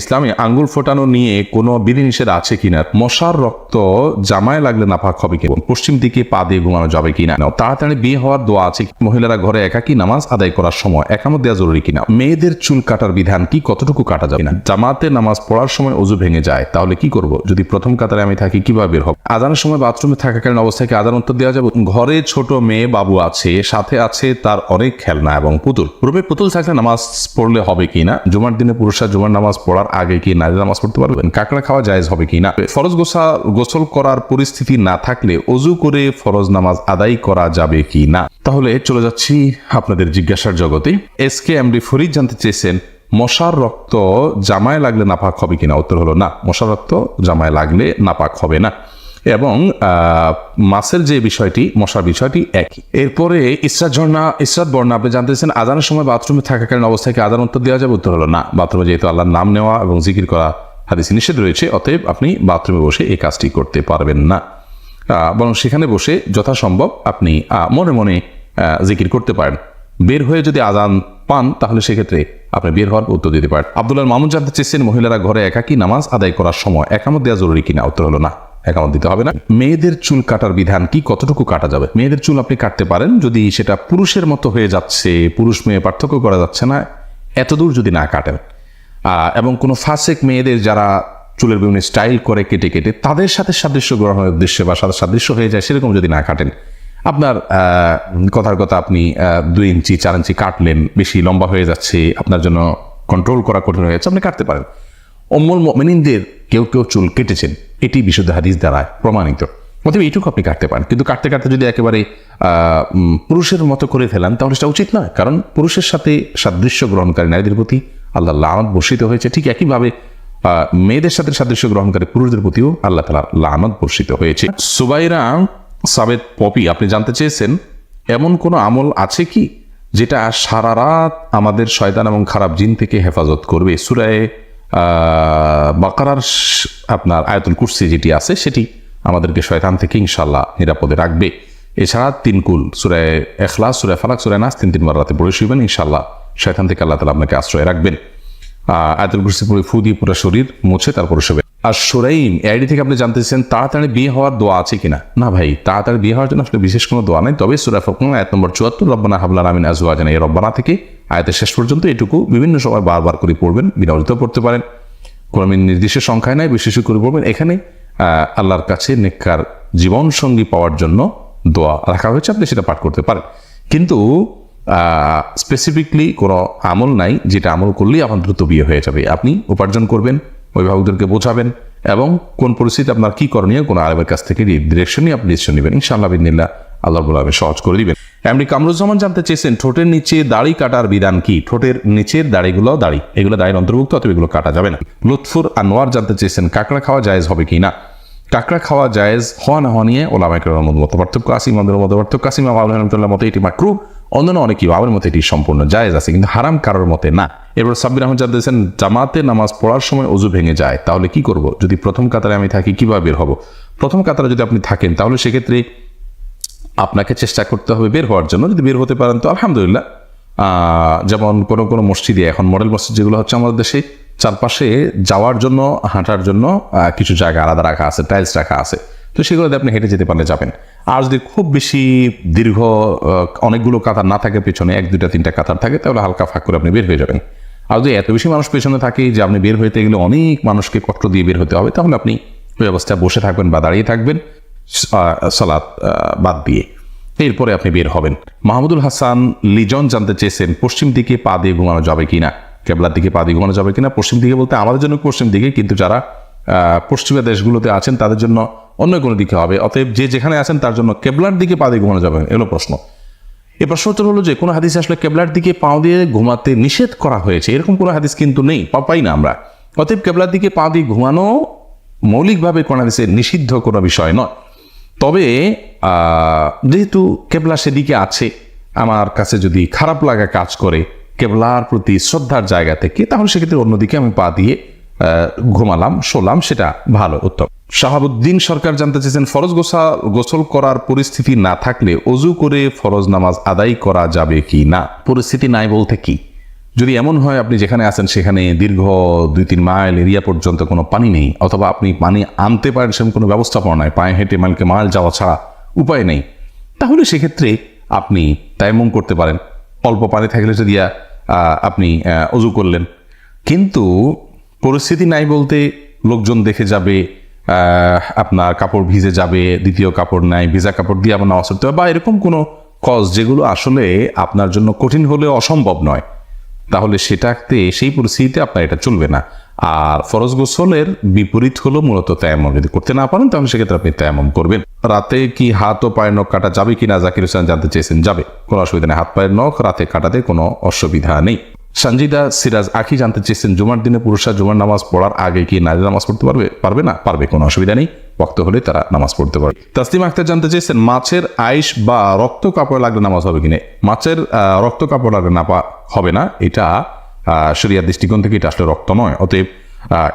ইসলামে আঙ্গুল ফোটানো নিয়ে কোনো বিধিনিষেধ আছে কিনা? মশার রক্ত জামায় লাগলে নাপাক হবে কি? পশ্চিম দিকে পা দিয়ে ঘুমানো যাবে কিনা? তাড়াতাড়ি বিয়ে হওয়ার দোয়া আছে মহিলারা ঘরে একাকি নামাজ আদায় করার সময় একামত দেওয়া জরুরি কিনা? মেয়েদের চুল কাটার বিধান কি কতটুকু কাটা যাবে না জামাতে নামাজ পড়ার সময় অজু ভেঙে যায়, তাহলে কি করব? যদি প্রথম কাতারে আমি থাকি, কীভাবে বের হব? আজানের সময় বাথরুমে থাকাকালীন অবস্থায় কি আদান উত্তর দেওয়া যাবে? ঘরে ছোট মেয়ে বাবু আছে, সাথে আছে তার অনেক খেলনা এবং পুতুল। রূপে পুতুল থাকলে নামাজ পড়লে হবে কিনা? জুমার দিনে পুরুষরা জুমার নামাজ পড়ার আগে কি নারী নামাজ পড়তে পারবেন? কাঁকড়া খাওয়া জায়েজ হবে কি না? ফরজ গোসা গোসল করার পরিস্থিতি না থাকলে অজু করে ফরজ নামাজ আদায় করা যাবে কি না? তাহলে চলে যাচ্ছি আপনাদের জিজ্ঞাসার জগতে। S K M D Farid জানতে চেয়েছেন, মশার রক্ত জামায় লাগলে নাপাক হবে কিনা উত্তর হলো না, মশার রক্ত জামায় লাগলে নাপাক হবে না। এবং মাছের যে বিষয়টি, মশার বিষয়টি একই। এরপরে ইসরাত ঝর্ণা, ইসরাত বর্ণা, আপনি জানতে জানতেছেন আজানের সময় বাথরুমে থাকাকালীন অবস্থায় কি আজান উত্তর দেওয়া যাবে? উত্তর হলো না। বাথরুমে যেহেতু আল্লাহর নাম নেওয়া এবং জিকির করা হাদিসে নিষেধ রয়েছে, অতএব আপনি বাথরুমে বসে এই কাজটি করতে পারবেন না। বরং সেখানে বসে যথাসম্ভব আপনি মনে মনে জিকির করতে পারেন। বের হয়ে যদি আজান পান, তাহলে সেক্ষেত্রে আপনি বের হওয়ার উত্তর দিতে পারেন। আব্দুল্লাহ মামুন জানতে চেয়েছেন, মহিলারা ঘরে একাকি নামাজ আদায় করার সময় একামত দেওয়া জরুরি কিনা? উত্তর হলো না। একামত দিতে হবে না। মেয়েদের চুল কাটার বিধান কি? কতটুকু কাটা যাবে? মেয়েদের চুল আপনি কাটতে পারেন, যদি সেটা পুরুষের মতো হয়ে যাচ্ছে, পুরুষ মেয়ে পার্থক্য করা যাচ্ছে না, এতদূর যদি না কাটেন। এবং কোনো ফাসেক মেয়েদের যারা চুলের বিভিন্ন স্টাইল করে কেটে কেটে, তাদের সাথে সাদৃশ্য গ্রহণের উদ্দেশ্যে বা সাথে সাদৃশ্য হয়ে যায়, সেরকম যদি না কাটেন, আপনার কথার কথা আপনি দুই ইঞ্চি, চার ইঞ্চি কাটলেন, বেশি লম্বা হয়ে যাচ্ছে, আপনার জন্য কন্ট্রোল করা কঠিন হয়ে যাচ্ছে, আপনি কাটতে পারেন। অম্মল মেনিনদের কেউ কেউ চুল কেটেছেন। এটি বিশুদ্ধ হাদিস দ্বারা প্রমাণিত। অতএব এইটুকু আপনি কাটতে পারেন। কিন্তু কাটতে কাটতে যদি একেবারে পুরুষের মতো করে ফেলান, তাহলে সেটা উচিত নয়। কারণ পুরুষের সাথে সাদৃশ্য গ্রহণকারী নারীদের প্রতি আল্লাহ লানত বর্ষিত হয়েছে। ঠিক একইভাবে মেয়েদের সাথে সাদৃশ্য গ্রহণকারী পুরুষদের প্রতিও আল্লাহ তালা লানত বর্ষিত হয়েছে। সুবাইরা সাবেদ পপি, আপনি জানতে চেয়েছেন, এমন কোনো আমল আছে কি, যেটা সারা রাত আমাদের শয়তান এবং খারাপ জিন থেকে হেফাজত করবে? সুরায় বাকারার আপনার আয়তুল কুর্সি যেটি আছে সেটি আমাদেরকে শয়তান থেকে ইনশাল্লাহ নিরাপদে রাখবে। এছাড়া তিন কুল সুরায় এখলা সুরায় ফালাক সুরায় নাস তিন তিনবার রাতে পড়ে শুইবেন ইনশাল্লাহ শয়তান থেকে আল্লাহ তালা আপনাকে আশ্রয় রাখবেন। আহ, কুর্সি পুরো ফু দিয়ে পুরো শরীর মুছে তারপরে শুবে আর সোরাইম আইডি থেকে আপনি জানতেছেন তাড়াতাড়ি বিয়ে হওয়ার দোয়া আছে কিনা? না ভাই, তাড়াতাড়ি বিয়ে হওয়ার জন্য আসলে বিশেষ কোনো দোয়া নেই, তবে সুরা ফকন আয়াত নম্বর চুয়াত্তর, রব্বানা হাবলার আমিন আজওয়া জানা এই রব্বানা থেকে আয়াতের শেষ পর্যন্ত এটুকু বিভিন্ন সময় বারবার করে পড়বেন বিনাজিত পড়তে পারেন। কোনো আমি নির্দিষ্ট সংখ্যায় নাই, বিশেষ করে পড়বেন। এখানে আল্লাহর কাছে নেককার জীবন সঙ্গী পাওয়ার জন্য দোয়া রাখা হয়েছে, আপনি সেটা পাঠ করতে পারেন। কিন্তু স্পেসিফিকলি কোনো আমল নাই, যেটা আমল করলেই আমার দ্রুত বিয়ে হয়ে যাবে। আপনি উপার্জন করবেন অভিভাবকদেরকে বোঝাবেন এবং কোন পরিস্থিতি আপনার কি করণীয়, কোনো আলেমের কাছ থেকে ডিরেকশনই আপনি ডিসিশন নেবেন। ইনশাআল্লাহ বিদিনিল্লাহ আল্লাহ বলে আমি সহজ করে দিবেন। এমনি কামরুজ্জামান জানতে চেয়েছেন, ঠোঁটের নিচে দাড়ি কাটার বিধান কি? ঠোঁটের নিচের দাড়িগুলো দাড়ি, এগুলো দাড়ির অন্তর্ভুক্ত অথবা এগুলো কাটা যাবে না। লুৎফুর আনোয়ার জানতে চেয়েছেন, কাঁকড়া খাওয়া জায়েজ হবে কি না? কাঁকড়া খাওয়া জায়েজ হওয়া না হওয়া নিয়ে ওলামাইকের মতো পার্থক্য আসিম আমাদের মতো পার্থক্য আসিম আলহামদুল্লাহ মতো এটি মাকরু, অন্যান্য অনেকেই বাবার মতো এটি সম্পূর্ণ জায়েজ আছে, কিন্তু হারাম কারোর মতে না। এবার সাব্বির আহমদ জানতেছেন জামাতে নামাজ পড়ার সময় অজু ভেঙে যায়, তাহলে কি করব? যদি প্রথম কাতারে আমি থাকি, কীভাবে বের হব? প্রথম কাতারে যদি আপনি থাকেন, তাহলে সেক্ষেত্রে আপনাকে চেষ্টা করতে হবে বের হওয়ার জন্য। যদি বের হতে পারেন, তো আলহামদুলিল্লাহ যেমন কোনো কোনো মসজিদে, এখন মডেল মসজিদ যেগুলো হচ্ছে আমাদের দেশে, চারপাশে যাওয়ার জন্য, হাঁটার জন্য কিছু জায়গা আলাদা রাখা আছে টাইলস রাখা আছে। তো সেগুলোতে আপনি হেঁটে যেতে পারলে যাবেন। আর যদি খুব বেশি দীর্ঘ অনেকগুলো কাতার না থাকে, পেছনে এক, দুইটা, তিনটা কাতার থাকে, তাহলে হালকা ফাঁক করে আপনি বের হয়ে যাবেন। আর যদি এত বেশি মানুষ পেছনে থাকে যে আপনি বের হইতে গেলে অনেক মানুষকে কষ্ট দিয়ে বের হতে হবে তাহলে আপনি ওই অবস্থায় বসে থাকবেন বা দাঁড়িয়ে থাকবেন সালাদ বাদ দিয়ে। এরপরে আপনি বের হবেন। মাহমুদুল হাসান লিজন জানতে চেয়েছেন পশ্চিম দিকে পা দিয়ে ঘুমানো যাবে কিনা? কেবলার দিকে পা দিয়ে ঘুমানো যাবে কিনা? পশ্চিম দিকে বলতে আমাদের জন্য পশ্চিম দিকে কিন্তু যারা পশ্চিমা দেশগুলোতে আছেন তাদের জন্য অন্য কোনো দিকে হবে। অতএব যে যেখানে আছেন তার জন্য কেবলার দিকে পা দিয়ে ঘুমানো যাবে না, এগুলো প্রশ্ন। এ প্রশ্ন উত্তর হলো যে, কোনো হাদিসে আসলে কেবলার দিকে পাও দিয়ে ঘুমাতে নিষেধ করা হয়েছে? এরকম কোনো হাদিস কিন্তু নেই পাই না আমরা। অতএব কেবলার দিকে পা দিয়ে ঘুমানো মৌলিকভাবে কোনো হাদিসে নিষিদ্ধ কোনো বিষয় নয়। তবে যেহেতু কেবলা সেদিকে আছে, আমার কাছে যদি খারাপ লাগা কাজ করে, কেবলার প্রতি শ্রদ্ধার জায়গা থেকে, তাহলে সেক্ষেত্রে অন্যদিকে আমি পা দিয়ে ঘুমালাম, শোলাম, সেটা ভালো উত্তম। শাহাবুদ্দিন সরকার জানতে চেয়েছেন ফরজ গোসা গোসল করার পরিস্থিতি না থাকলে অজু করে ফরজ নামাজ আদায় করা যাবে কি না? পরিস্থিতি নাই বলতে কি? যদি এমন হয় আপনি যেখানে আছেন সেখানে দীর্ঘ দুই তিন মাইল এরিয়া পর্যন্ত কোনো পানি নেই অথবা আপনি পানি আনতে পারেন সেরকম কোনো ব্যবস্থাপনা নাই পায়ে হেঁটে মাইলকে মাইল যাওয়া ছাড়া উপায় নেই তাহলে সেক্ষেত্রে আপনি তাইমম করতে পারেন। অল্প পানি থাকলে যদি আপনি অজু করলেন। কিন্তু পরিস্থিতি নাই বলতে লোকজন দেখে যাবে আপনার কাপড় ভিজে যাবে, দ্বিতীয় কাপড় নাই, ভিজা কাপড় দিয়ে আবার নামাজ পড়তে হবে, বা এরকম কোনো কজ যেগুলো আসলে আপনার জন্য কঠিন হলে অসম্ভব নয়। তাহলে সেটাতে, সেই পরিস্থিতিতে আপনার এটা চলবে না। আর ফরজ গোসলের বিপরীত হলো মূলত তেমন যদি করতে না পারেন, তাহলে সেক্ষেত্রে আপনি তেমন করবেন। রাতে কি হাত ও পায়ের নখ কাটা যাবে কিনা জাকির হোসেন জানতে চেয়েছেন, যাবে। কোনো অসুবিধা নেই, হাত পায়ের নখ রাতে কাটাতে কোনো অসুবিধা নেই। সঞ্জিদা, সিরাজ, আখি জানতে চেয়েছেন, জুমার দিনে পুরুষরা জুমার নামাজ পড়ার আগে কি নারী নামাজ পড়তে পারবে? পারবে না? পারবে, কোনো অসুবিধা নেই। বক্ত হলে তারা নামাজ পড়তে পারবে। তাসলিম আক্তার জানতে চেয়েছেন, মাছের আইস বা রক্ত কাপড় লাগলে নামাজ হবে কিনা? মাছের রক্ত কাপড় লাগলে না হবে না। এটা শরিয়ার দৃষ্টিকোণ থেকে এটা আসলে রক্ত নয়। অতএব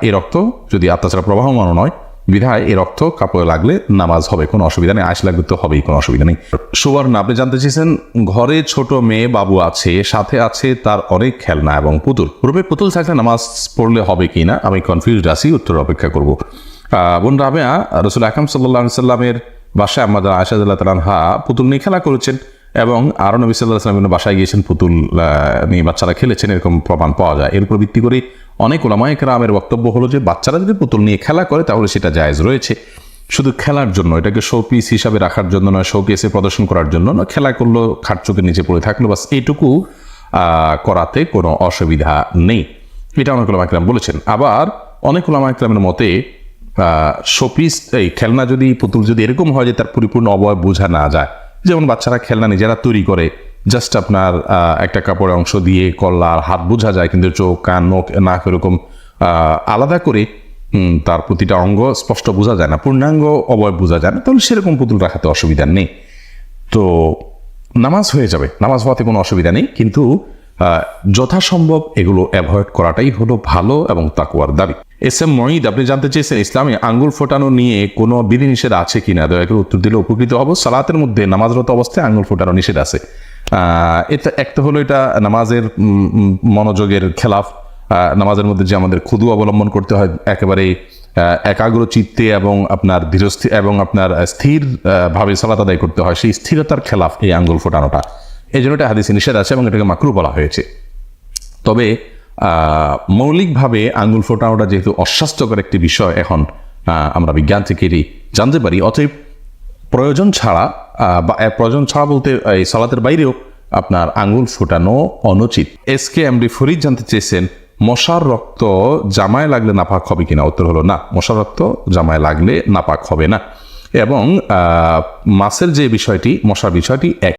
এই রক্ত যদি আত্মাচারা প্রবাহমান নয় বিধায় এর রক্ত কাপড়ে লাগলে নামাজ হবে, কোনো অসুবিধা নেই আইস লাগলে তো হবেই, কোনো অসুবিধা নেই। সুবর্ণ আপনি জানতে চেয়েছেন, ঘরে ছোট মেয়ে বাবু আছে, সাথে আছে তার অনেক খেলনা এবং পুতুল। রূপে পুতুল থাকলে নামাজ পড়লে হবে কি না? আমি কনফিউজড আছি, উত্তর অপেক্ষা করব। বোন রাবেয়া, রসুল আকাম সাল্লাহ সাল্লামের বাসায় আমাদের আশাদুল্লাহ তালানহা পুতুল নিয়ে খেলা করেছেন এবং আরও নবী সাল্লাহ সাল্লামের বাসায় গিয়েছেন পুতুল নিয়ে বাচ্চারা খেলেছেন, এরকম প্রমাণ পাওয়া যায়। এর উপর ভিত্তি করে অনেক ওলামায় কেরামের বক্তব্য হলো যে, বাচ্চারা যদি পুতুল নিয়ে খেলা করে, তাহলে সেটা জায়েজ রয়েছে। শুধু খেলার জন্য, এটাকে শো পিস হিসাবে রাখার জন্য নয় শো কেসে প্রদর্শন করার জন্য নয়, খেলা করল খাট চোখের নিচে পড়ে থাকল, বাস এইটুকু করাতে কোনো অসুবিধা নেই। এটা অনেক ওলামা একরাম বলেছেন। আবার অনেক ওলামা একরামের মতে শোপিস এই খেলনা যদি, পুতুল যদি এরকম হয় যে, তার পরিপূর্ণ অবয়ব বোঝা না যায়। যেমন বাচ্চারা খেলনা নিজেরা তৈরি করে জাস্ট আপনার একটা কাপড়ের অংশ দিয়ে কল্লা আর হাত বোঝা যায়, কিন্তু চোখ, কান, নখ, নাক এরকম আলাদা করে তার প্রতিটা অঙ্গ স্পষ্ট বোঝা যায় না, পূর্ণাঙ্গ অবয়ব বোঝা যায় না, তাহলে সেরকম পুতুল রাখাতে অসুবিধা নেই। তো নামাজ হয়ে যাবে, নামাজ হওয়াতে কোনো অসুবিধা নেই, কিন্তু যথাসম্ভব এগুলো অ্যাভয়েড করাটাই হলো ভালো এবং তাকুয়ার দাবি। এস এম মঈদ, আপনি জানতে চেয়েছেন ইসলামে আঙ্গুল ফোটানো নিয়ে কোনো বিধিনিষেধ আছে কিনা? দয়া করে উত্তর দিলে উপকৃত হব। সালাতের মধ্যে নামাজরত অবস্থায় আঙ্গুল ফোটানো নিষেধ আছে। এটা একটা হলো এটা নামাজের মনোযোগের খেলাফ। নামাজের মধ্যে যে আমাদের ক্ষুদু অবলম্বন করতে হয় একেবারে একাগ্র চিত্তে এবং আপনার ধীরস্থির এবং আপনার স্থির ভাবে সালাত আদায় করতে হয়। সেই স্থিরতার খেলাফ এই আঙ্গুল ফোটানোটা। এই জন্য এটা হাদিসে নিষেধ আছে এবং এটাকে মাকরু বলা হয়েছে। তবে মৌলিকভাবে আঙ্গুল ফোটানোটা যেহেতু অস্বাস্থ্যকর একটি বিষয়, এখন আমরা বিজ্ঞান থেকে এটি জানতে পারি। অতএব, প্রয়োজন ছাড়া প্রয়োজন ছাড়া বলতে, এই সালাতের বাইরেও আপনার আঙুল ফোটানো অনুচিত। এস কে এমডি ফরিদ জানতে চেয়েছেন, মশার রক্ত জামায় লাগলে নাপাক হবে কিনা? উত্তর হলো না, মশার রক্ত জামায় লাগলে নাপাক হবে না। এবং মাছের যে বিষয়টি, মশার বিষয়টি এক।